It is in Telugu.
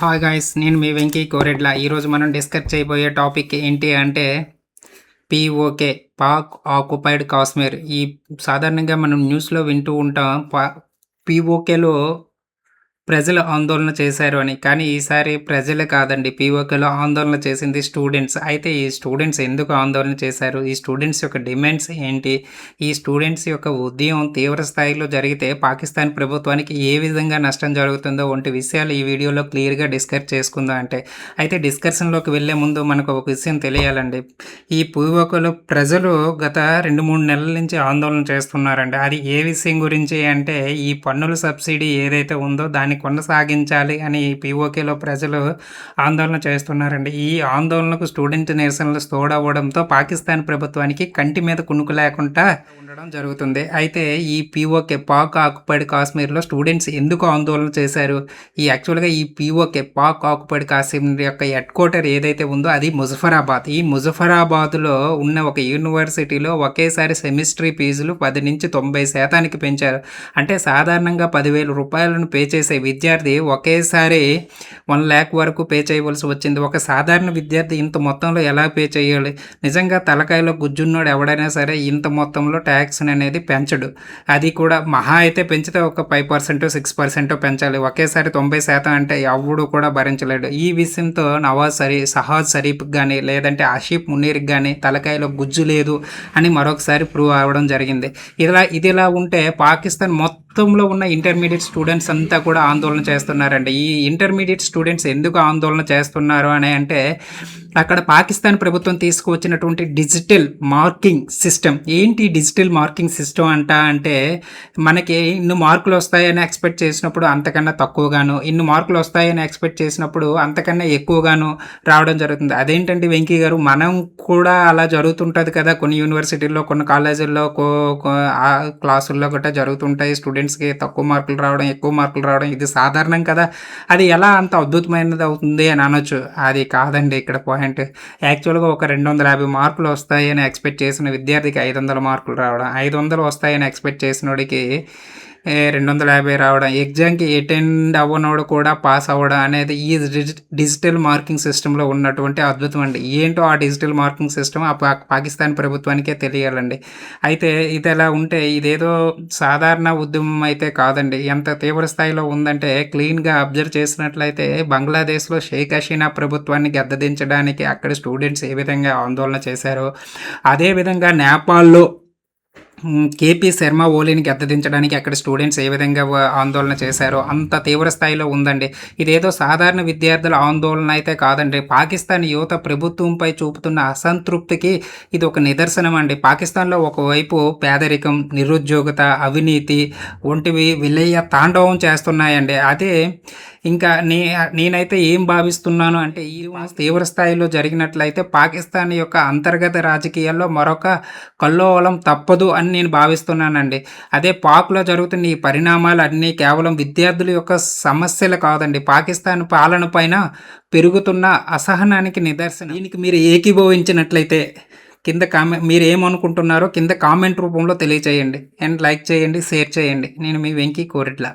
హాయ్ గాయస్ నేను మీ వెంకీ కోరెడ్ల. ఈరోజు మనం డిస్కస్ చేయబోయే టాపిక్ ఏంటి అంటే పిఓకే పాక్ ఆక్యుపైడ్ కాశ్మీర్. ఈ సాధారణంగా మనం న్యూస్లో వింటూ ఉంటాం పా పిఓకేలో ప్రజలు ఆందోళన చేశారు అని. కానీ ఈసారి ప్రజలు కాదండి పీఓకేలో ఆందోళన చేసింది స్టూడెంట్స్. అయితే ఈ స్టూడెంట్స్ ఎందుకు ఆందోళన చేశారు? ఈ స్టూడెంట్స్ యొక్క డిమాండ్స్ ఏంటి? ఈ స్టూడెంట్స్ యొక్క ఉద్యమం తీవ్ర స్థాయిలో జరిగితే పాకిస్తాన్ ప్రభుత్వానికి ఏ విధంగా నష్టం జరుగుతుందో వంటి విషయాలు ఈ వీడియోలో క్లియర్గా డిస్కస్ చేసుకుందాం అంటే. అయితే డిస్కషన్లోకి వెళ్ళే ముందు మనకు ఒక విషయం తెలియాలండి. ఈ పీఓకేలో ప్రజలు గత రెండు మూడు నెలల నుంచి ఆందోళన చేస్తున్నారండి. అది ఏ విషయం గురించి అంటే ఈ పన్నుల సబ్సిడీ ఏదైతే ఉందో దానికి కొనసాగించాలి అని పీఓకేలో ప్రజలు ఆందోళన చేస్తున్నారండి. ఈ ఆందోళనకు స్టూడెంట్ నిరసనలు తోడవడంతో పాకిస్తాన్ ప్రభుత్వానికి కంటి మీద కునుకు లేకుండా ఉండడం జరుగుతుంది. అయితే ఈ పీఓకే పాక్ ఆక్యుపైడ్ కాశ్మీర్లో స్టూడెంట్స్ ఎందుకు ఆందోళన చేశారు? ఈ యాక్చువల్గా ఈ పీఓకే పాక్ ఆక్యుపైడ్ కాశ్మీర్ యొక్క హెడ్ క్వార్టర్ ఏదైతే ఉందో అది ముజఫరాబాద్. ఈ ముజఫరాబాద్లో ఉన్న ఒక యూనివర్సిటీలో ఒకేసారి సెమిస్ట్రీ ఫీజులు పది నుంచి తొంభై శాతానికి పెంచారు. అంటే సాధారణంగా పదివేల రూపాయలను పే చేసే విద్యార్థి ఒకేసారి వన్ ల్యాక్ వరకు పే చేయవలసి వచ్చింది. ఒక సాధారణ విద్యార్థి ఇంత మొత్తంలో ఎలా పే చేయాలి? నిజంగా తలకాయలో గుజ్జున్నోడు ఎవడైనా సరే ఇంత మొత్తంలో ట్యాక్స్ అనేది పెంచడు. అది కూడా మహా అయితే పెంచితే ఒక ఫైవ్ పర్సెంట్ సిక్స్ పర్సెంట్ పెంచాలి. ఒకేసారి తొంభై శాతం అంటే ఎవడు కూడా భరించలేడు. ఈ విషయంతో నవాజ్ సరీ సహాజ్ షరీఫ్కి కానీ లేదంటే ఆషిఫ్ మునీర్కి కానీ తలకాయలో గుజ్జు లేదు అని మరొకసారి ప్రూవ్ అవ్వడం జరిగింది. ఇలా ఇదిలా ఉంటే పాకిస్తాన్ మొత్తం మొత్తంలో ఉన్న ఇంటర్మీడియట్ స్టూడెంట్స్ అంతా కూడా ఆందోళన చేస్తున్నారండి. ఈ ఇంటర్మీడియట్ స్టూడెంట్స్ ఎందుకు ఆందోళన చేస్తున్నారు అని అంటే అక్కడ పాకిస్తాన్ ప్రభుత్వం తీసుకువచ్చినటువంటి డిజిటల్ మార్కింగ్ సిస్టమ్ ఏంటి డిజిటల్ మార్కింగ్ సిస్టమ్ అంట అంటే మనకి ఇన్ని మార్కులు వస్తాయని ఎక్స్పెక్ట్ చేసినప్పుడు అంతకన్నా తక్కువగాను ఇన్ని మార్కులు వస్తాయని ఎక్స్పెక్ట్ చేసినప్పుడు అంతకన్నా ఎక్కువగాను రావడం జరుగుతుంది. అదేంటండి వెంకీ గారు మనం కూడా అలా జరుగుతుంటుంది కదా. కొన్ని యూనివర్సిటీల్లో కొన్ని కాలేజీల్లో క్లాసుల్లో గట్రా జరుగుతుంటాయి స్టూడెంట్స్కి తక్కువ మార్కులు రావడం ఎక్కువ మార్కులు రావడం ఇది సాధారణం కదా. అది ఎలా అంత అద్భుతమైనది అవుతుంది అని అనొచ్చు. అది కాదండి ఇక్కడ పాయింట్ యాక్చువల్గా ఒక రెండు వందల యాభై మార్కులు వస్తాయని ఎక్స్పెక్ట్ చేసిన విద్యార్థికి ఐదు వందల మార్కులు రావడం ఐదు వందలు వస్తాయని ఎక్స్పెక్ట్ చేసినోడికి రెండు వందల యాభై రావడం. ఎగ్జామ్కి అటెండ్ అవ్వనోడు కూడా పాస్ అవ్వడం అనేది ఈ డిజిటల్ మార్కింగ్ సిస్టంలో ఉన్నటువంటి అద్భుతం అండి. ఏంటో ఆ డిజిటల్ మార్కింగ్ సిస్టమ్ ఆ పాకిస్తాన్ ప్రభుత్వానికే తెలియాలండి. అయితే ఇది ఎలా ఉంటే ఇదేదో సాధారణ ఉద్యమం అయితే కాదండి. ఎంత తీవ్ర స్థాయిలో ఉందంటే క్లీన్గా అబ్జర్వ్ చేసినట్లయితే బంగ్లాదేశ్లో షేక్ హసీనా ప్రభుత్వాన్ని గద్దదించడానికి అక్కడ స్టూడెంట్స్ ఏ విధంగా ఆందోళన చేశారో అదేవిధంగా నేపాల్లో కేపీ శర్మ ఓలీని గద్దదించడానికి అక్కడ స్టూడెంట్స్ ఏ విధంగా ఆందోళన చేశారో అంత తీవ్ర స్థాయిలో ఉందండి. ఇదేదో సాధారణ విద్యార్థుల ఆందోళన అయితే కాదండి. పాకిస్తాన్ యువత ప్రభుత్వంపై చూపుతున్న అసంతృప్తికి ఇది ఒక నిదర్శనం అండి. పాకిస్తాన్లో ఒకవైపు పేదరికం నిరుద్యోగత అవినీతి వంటివి విలయ తాండవం చేస్తున్నాయండి. అదే ఇంకా నే నేనైతే ఏం భావిస్తున్నాను అంటే ఈ తీవ్ర స్థాయిలో జరిగినట్లయితే పాకిస్తాన్ యొక్క అంతర్గత రాజకీయాల్లో మరొక కల్లోలం తప్పదు అని నేను భావిస్తున్నానండి. అదే పాక్లో జరుగుతున్న ఈ పరిణామాలు అన్నీ కేవలం విద్యార్థుల యొక్క సమస్యలు కాదండి. పాకిస్తాన్ పాలన పైన పెరుగుతున్న అసహనానికి నిదర్శనం. దీనికి మీరు ఏకీభవించినట్లయితే కింద కామెంట్ మీరు ఏమనుకుంటున్నారో కింద కామెంట్ రూపంలో తెలియచేయండి. అండ్ లైక్ చేయండి షేర్ చేయండి. నేను మీ వెంకీ కోరిట్ల.